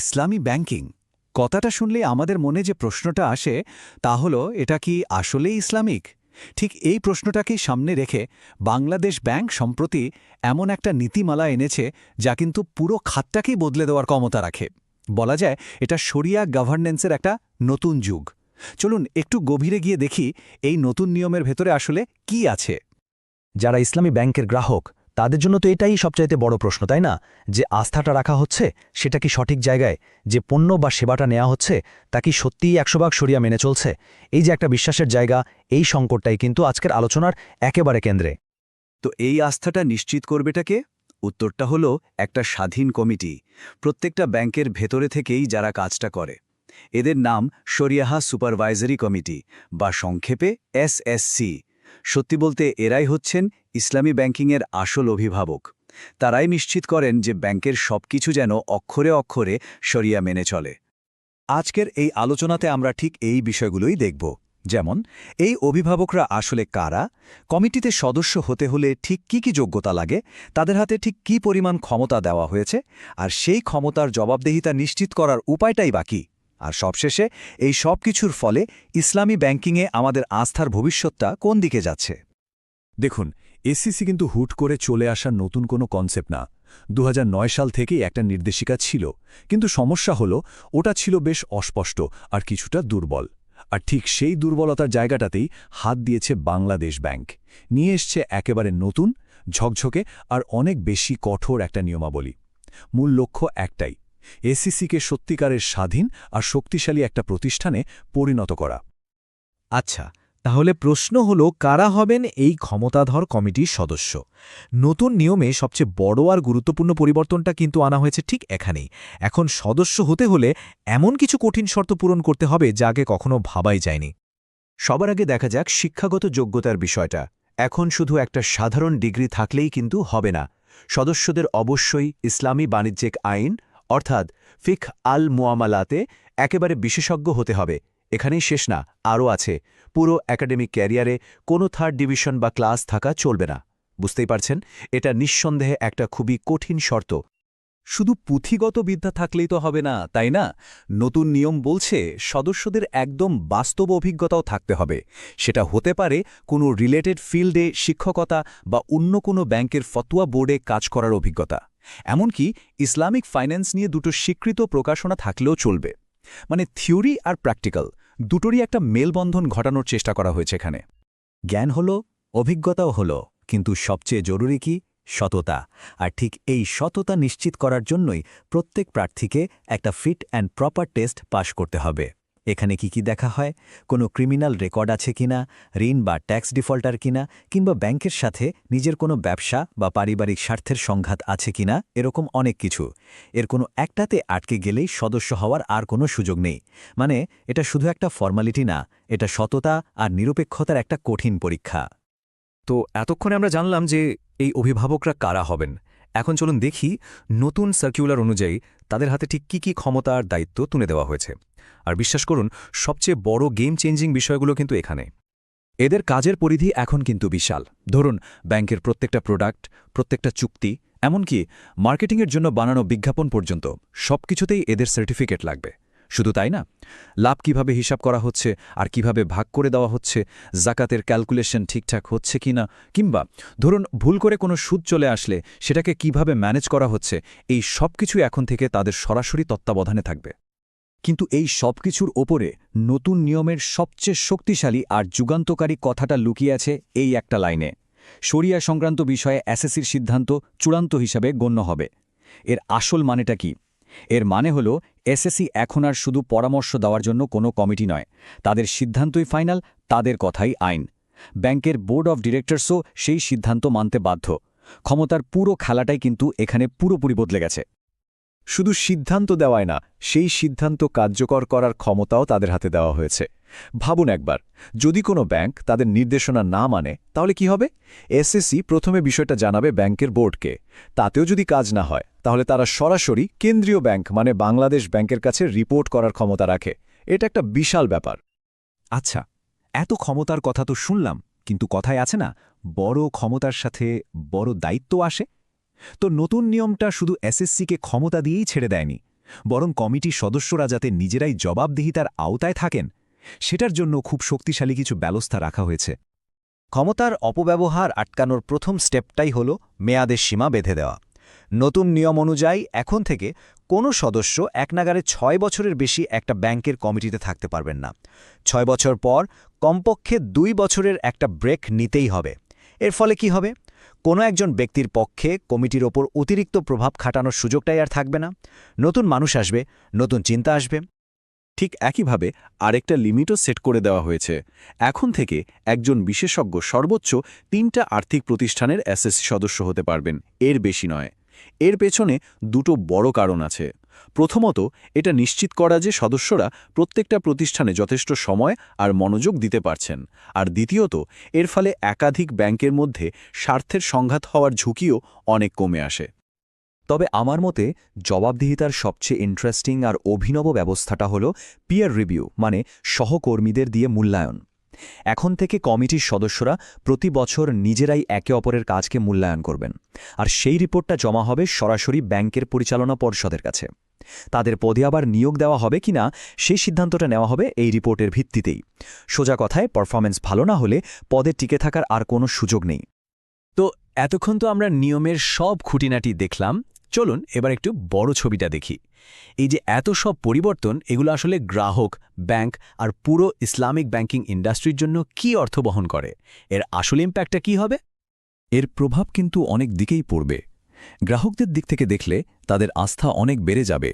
ইসলামী banking. কথাটা শুনলে আমাদের মনে যে প্রশ্নটা আসে, তা হলো, এটা কি আসলেই ইসলামিক? ঠিক এই প্রশ্নটাকেই সামনে রেখে বাংলাদেশ ব্যাংক সম্প্রতি এমন একটা নীতিমালা এনেছে, যা কিন্তু পুরো খাতটাকেই বদলে দেওয়ার ক্ষমতা রাখে। বলা যায়, এটা শরিয়া গভর্নেন্সের একটা নতুন যুগ। চলুন একটু গভীরে গিয়ে দেখি, এই নতুন নিয়মের ভেতরে আসলে কি আছে? যারা ইসলামী ব্যাংকের গ্রাহক তাদের জন্য তো এটাই সবচাইতে বড় প্রশ্ন, তাই না? যে আস্থাটা রাখা হচ্ছে, সেটা কি সঠিক জায়গায়? যে পণ্য বা সেবাটা নেওয়া হচ্ছে, তা কি সত্যিই একশো ভাগ সরিয়া মেনে চলছে? এই যে একটা বিশ্বাসের জায়গা, এই সংকটটাই কিন্তু আজকের আলোচনার একেবারে কেন্দ্রে। তো এই আস্থাটা নিশ্চিত করবেটাকে উত্তরটা হলো একটা স্বাধীন কমিটি, প্রত্যেকটা ব্যাংকের ভেতরে থেকেই যারা কাজটা করে। এদের নাম শরিয়াহা সুপারভাইজারি কমিটি বা সংক্ষেপে এসএসসি সত্যি বলতে এরাই হচ্ছেন ইসলামী ব্যাংকিংয়ের আসল অভিভাবক। তারাই নিশ্চিত করেন যে ব্যাংকের সবকিছু যেন অক্ষরে অক্ষরে সরিয়া মেনে চলে। আজকের এই আলোচনাতে আমরা ঠিক এই বিষয়গুলোই দেখব। যেমন, এই অভিভাবকরা আসলে কারা? কমিটিতে সদস্য হতে হলে ঠিক কি কি যোগ্যতা লাগে? তাদের হাতে ঠিক কি পরিমাণ ক্ষমতা দেওয়া হয়েছে? আর সেই ক্ষমতার জবাবদেহিতা নিশ্চিত করার উপায়টাই বাকি আর সবশেষে, এই সব কিছুর ফলে ইসলামী ব্যাংকিংয়ে আমাদের আস্থার ভবিষ্যৎটা কোন দিকে যাচ্ছে? দেখুন এসসিসি কিন্তু হুট করে চলে আসা নতুন কোনো কনসেপ্ট না। দু হাজার নয় সাল থেকেই একটা নির্দেশিকা ছিল। কিন্তু সমস্যা হল, ওটা ছিল বেশ অস্পষ্ট আর কিছুটা দুর্বল। আর ঠিক সেই দুর্বলতার জায়গাটাতেই হাত দিয়েছে বাংলাদেশ ব্যাংক। নিয়ে এসছে একেবারে নতুন, ঝকঝকে আর অনেক বেশি কঠোর একটা নিয়মাবলী। মূল লক্ষ্য একটাই, এসিসিকে সত্যিকারের স্বাধীন আর শক্তিশালী একটা প্রতিষ্ঠানে পরিণত করা। আচ্ছা তাহলে প্রশ্ন হল, কারা হবেন এই ক্ষমতাধর কমিটির সদস্য? নতুন নিয়মে সবচেয়ে বড় আর গুরুত্বপূর্ণ পরিবর্তনটা কিন্তু আনা হয়েছে ঠিক এখানেই। এখন সদস্য হতে হলে এমন কিছু কঠিন শর্ত পূরণ করতে হবে যা আগে কখনো ভাবাই যায়নি। সবার আগে দেখা যাক শিক্ষাগত যোগ্যতার বিষয়টা। এখন শুধু একটা সাধারণ ডিগ্রি থাকলেই কিন্তু হবে না। সদস্যদের অবশ্যই ইসলামী বাণিজ্যিক আইন, অর্থাৎ ফিক আল মুয়ামালাতে একেবারে বিশেষজ্ঞ হতে হবে। এখানেই শেষ না, আরও আছে। পুরো একাডেমিক ক্যারিয়ারে কোনো থার্ড ডিভিশন বা ক্লাস থাকা চলবে না। বুঝতেই পারছেন? এটা নিঃসন্দেহে একটা খুবই কঠিন শর্ত। শুধু পুঁথিগত বিদ্যা থাকলেই তো হবে না, তাই না? নতুন নিয়ম বলছে সদস্যদের একদম বাস্তব অভিজ্ঞতাও থাকতে হবে। সেটা হতে পারে কোনো রিলেটেড ফিল্ডে শিক্ষকতা বা অন্য কোনো ব্যাংকের ফতোয়া বোর্ডে কাজ করার অভিজ্ঞতা। এমনকি ইসলামিক ফাইন্যান্স নিয়ে দুটো স্বীকৃত প্রকাশনা থাকলেও চলবে। মানে থিওরি আর প্র্যাকটিক্যাল। দুটোরই একটা মেলবন্ধন ঘটানোর চেষ্টা করা হয়েছে এখানে। জ্ঞান হলো, অভিজ্ঞতাও হলো, কিন্তু সবচেয়ে জরুরি কি? সততা। আর ঠিক এই সততা নিশ্চিত করার জন্যই প্রত্যেক প্রার্থীকে একটা fit and proper test pass করতে হবে। এখানে কি কি দেখা হয়? কোনো ক্রিমিনাল রেকর্ড আছে কিনা? ঋণ বা ট্যাক্স ডিফল্টার কিনা? কিংবা ব্যাংকের সাথে নিজের কোনো ব্যবসা বা পারিবারিক স্বার্থের সংঘাত আছে কিনা? এরকম অনেক কিছু। এর কোনো একটাতে আটকে গেলেই সদস্য হওয়ার আর কোনো সুযোগ নেই। মানে এটা শুধু একটা ফর্মালিটি না, এটা সততা আর নিরপেক্ষতার একটা কঠিন পরীক্ষা। তো এতক্ষণে আমরা জানলাম যে এই অভিভাবকরা কারা হবেন? এখন চলুন দেখি নতুন সার্কিউলার অনুযায়ী তাদের হাতে ঠিক কী কী ক্ষমতা আর দায়িত্ব তুলে দেওয়া হয়েছে। আর বিশ্বাস করুন, সবচেয়ে বড় গেম চেঞ্জিং বিষয়গুলো কিন্তু এখানে। এদের কাজের পরিধি এখন কিন্তু বিশাল। ধরুন, ব্যাংকের প্রত্যেকটা প্রোডাক্ট প্রত্যেকটা চুক্তি, এমনকি মার্কেটিংয়ের জন্য বানানো বিজ্ঞাপন পর্যন্ত সব কিছুতেই এদের সার্টিফিকেট লাগবে। শুধু তাই না? লাভ কীভাবে হিসাব করা হচ্ছে আর কীভাবে ভাগ করে দেওয়া হচ্ছে? জাকাতের ক্যালকুলেশন ঠিকঠাক হচ্ছে কিনা কিংবা ধরুন ভুল করে কোনো সুদ চলে আসলে সেটাকে কীভাবে ম্যানেজ করা হচ্ছে? এই সব কিছু এখন থেকে তাদের সরাসরি তত্ত্বাবধানে থাকবে। কিন্তু এই সব কিছুর ওপরে নতুন নিয়মের সবচেয়ে শক্তিশালী আর যুগান্তকারী কথাটা লুকিয়ে আছে এই একটা লাইনে। শরিয়া সংক্রান্ত বিষয়ে এসএসসির সিদ্ধান্ত চূড়ান্ত হিসাবে গণ্য হবে। এর আসল মানেটা কি? এর মানে হল, এসএসসি এখন আর শুধু পরামর্শ দেওয়ার জন্য কোনো কমিটি নয়। তাদের সিদ্ধান্তই ফাইনাল, তাদের কথাই আইন। ব্যাংকের বোর্ড অব ডিরেক্টরসও সেই সিদ্ধান্ত মানতে বাধ্য। ক্ষমতার পুরো খেলাটাই কিন্তু এখানে পুরোপুরি বদলে গেছে। শুধু সিদ্ধান্ত দেওয়ায় না, সেই সিদ্ধান্ত কার্যকর করার ক্ষমতাও তাদের হাতে দেওয়া হয়েছে। ভাবুন একবার, যদি কোনো ব্যাংক তাদের নির্দেশনা না মানে তাহলে কি হবে? এসএসসি প্রথমে বিষয়টা জানাবে ব্যাংকের বোর্ডকে। তাতেও যদি কাজ না হয়, তাহলে তারা সরাসরি কেন্দ্রীয় ব্যাংক মানে বাংলাদেশ ব্যাংকের কাছে রিপোর্ট করার ক্ষমতা রাখে। এটা একটা বিশাল ব্যাপার। আচ্ছা এত ক্ষমতার কথা তো শুনলাম, কিন্তু কথায় আছে না, বড় ক্ষমতার সাথে বড় দায়িত্ব আসে? তো নতুন নিয়মটা শুধু এসএসসিকে ক্ষমতা দিয়েই ছেড়ে দেয়নি, বরং কমিটির সদস্যরা যাতে নিজেরাই জবাবদিহিতার আওতায় থাকেন, সেটার জন্য খুব শক্তিশালী কিছু ব্যবস্থা রাখা হয়েছে। ক্ষমতার অপব্যবহার আটকানোর প্রথম স্টেপটাই হল মেয়াদের সীমা বেঁধে দেওয়া। নতুন নিয়ম অনুযায়ী এখন থেকে কোনো সদস্য একনাগারে ছয় বছরের বেশি একটা ব্যাংকের কমিটিতে থাকতে পারবেন না। ছয় বছর পর কমপক্ষে দুই বছরের একটা ব্রেক নিতেই হবে। এর ফলে কি হবে? কোনো একজন ব্যক্তির পক্ষে কমিটির ওপর অতিরিক্ত প্রভাব খাটানোর সুযোগটাই আর থাকবে না। নতুন মানুষ আসবে, নতুন চিন্তা আসবে। ঠিক একইভাবে আরেকটা লিমিটও সেট করে দেওয়া হয়েছে। এখন থেকে একজন বিশেষজ্ঞ সর্বোচ্চ তিনটা আর্থিক প্রতিষ্ঠানের এসএসসি সদস্য হতে পারবেন। এর বেশি নয়। এর পেছনে দুটো বড় কারণ আছে। প্রথমত, এটা নিশ্চিত করা যে সদস্যরা প্রত্যেকটা প্রতিষ্ঠানে যথেষ্ট সময় আর মনোযোগ দিতে পারছেন। আর দ্বিতীয়ত, এর ফলে একাধিক ব্যাংকের মধ্যে স্বার্থের সংঘাত হওয়ার ঝুঁকিও অনেক কমে আসে। তবে আমার মতে, জবাবদিহিতার সবচেয়ে ইন্টারেস্টিং আর অভিনব ব্যবস্থাটা হল পিয়ার রিভিউ মানে সহকর্মীদের দিয়ে মূল্যায়ন। এখন থেকে কমিটির সদস্যরা প্রতি বছর নিজেরাই একে অপরের কাজকে মূল্যায়ন করবেন। আর সেই রিপোর্টটা জমা হবে সরাসরি ব্যাংকের পরিচালনা পর্ষদের কাছে। তাদের পদে আবার নিয়োগ দেওয়া হবে কিনা সেই সিদ্ধান্তটা নেওয়া হবে এই রিপোর্টের ভিত্তিতেই। সোজা কথায় পারফরমেন্স ভালো না হলে পদে টিকে থাকার আর কোনো সুযোগ নেই। তো এতক্ষণ তো আমরা নিয়মের সব খুঁটিনাটি দেখলাম। চলুন এবার একটু বড় ছবিটা দেখি। এই যে এত সব পরিবর্তন, এগুলো আসলে গ্রাহক, ব্যাংক আর পুরো ইসলামিক ব্যাংকিং ইন্ডাস্ট্রির জন্য কি অর্থ বহন করে? এর আসল ইম্প্যাক্টটা কি হবে? এর প্রভাব কিন্তু অনেক দিকেই পড়বে। গ্রাহকদের দিক থেকে দেখলে তাদের আস্থা অনেক বেড়ে যাবে।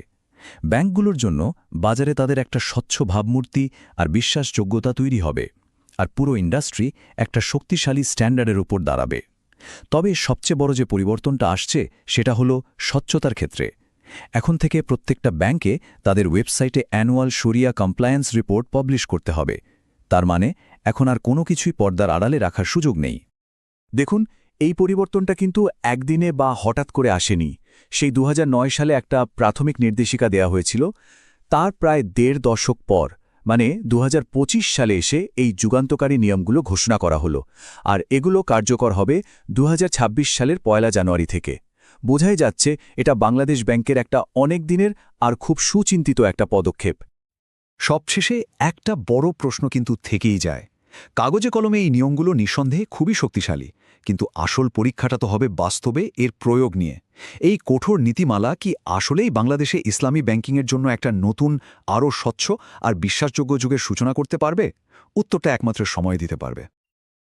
ব্যাংকগুলোর জন্য বাজারে তাদের একটা স্বচ্ছ ভাবমূর্তি আর বিশ্বাসযোগ্যতা তৈরি হবে, আর পুরো ইন্ডাস্ট্রি একটা শক্তিশালী স্ট্যান্ডার্ডের উপর দাঁড়াবে। তবে সবচেয়ে বড় যে পরিবর্তনটা আসছে সেটা হলো স্বচ্ছতার ক্ষেত্রে। এখন থেকে প্রত্যেকটা ব্যাংকে তাদের ওয়েবসাইটে অ্যানুয়াল সরিয়া কমপ্লায়েন্স রিপোর্ট পাবলিশ করতে হবে। তার মানে এখন আর কোনো কিছুই পর্দার আড়ালে রাখার সুযোগ নেই। দেখুন এই পরিবর্তনটা কিন্তু একদিনে বা হঠাৎ করে আসেনি। সেই দু হাজার নয় সালে একটা প্রাথমিক নির্দেশিকা দেয়া হয়েছিল। তার প্রায় দেড় দশক পর মানে দু হাজার পঁচিশ সালে এসে এই যুগান্তকারী নিয়মগুলো ঘোষণা করা হলো। আর এগুলো কার্যকর হবে দুহাজার ছাব্বিশ সালের পয়লা জানুয়ারি থেকে। বোঝাই যাচ্ছে, এটা বাংলাদেশ ব্যাংকের একটা অনেক দিনের আর খুব সুচিন্তিত একটা পদক্ষেপ। সবশেষে একটা বড় প্রশ্ন কিন্তু থেকেই যায়। কাগজে কলমে এই নিয়মগুলো নিঃসন্দেহে খুবই শক্তিশালী। কিন্তু আসল পরীক্ষাটা তো হবে বাস্তবে এর প্রয়োগ নিয়ে। এই কঠোর নীতিমালা কি আসলেই বাংলাদেশে ইসলামী ব্যাংকিংয়ের জন্য একটা নতুন, আরও স্বচ্ছ আর বিশ্বাসযোগ্য যুগের সূচনা করতে পারবে? উত্তরটা একমাত্র সময় দিতে পারবে।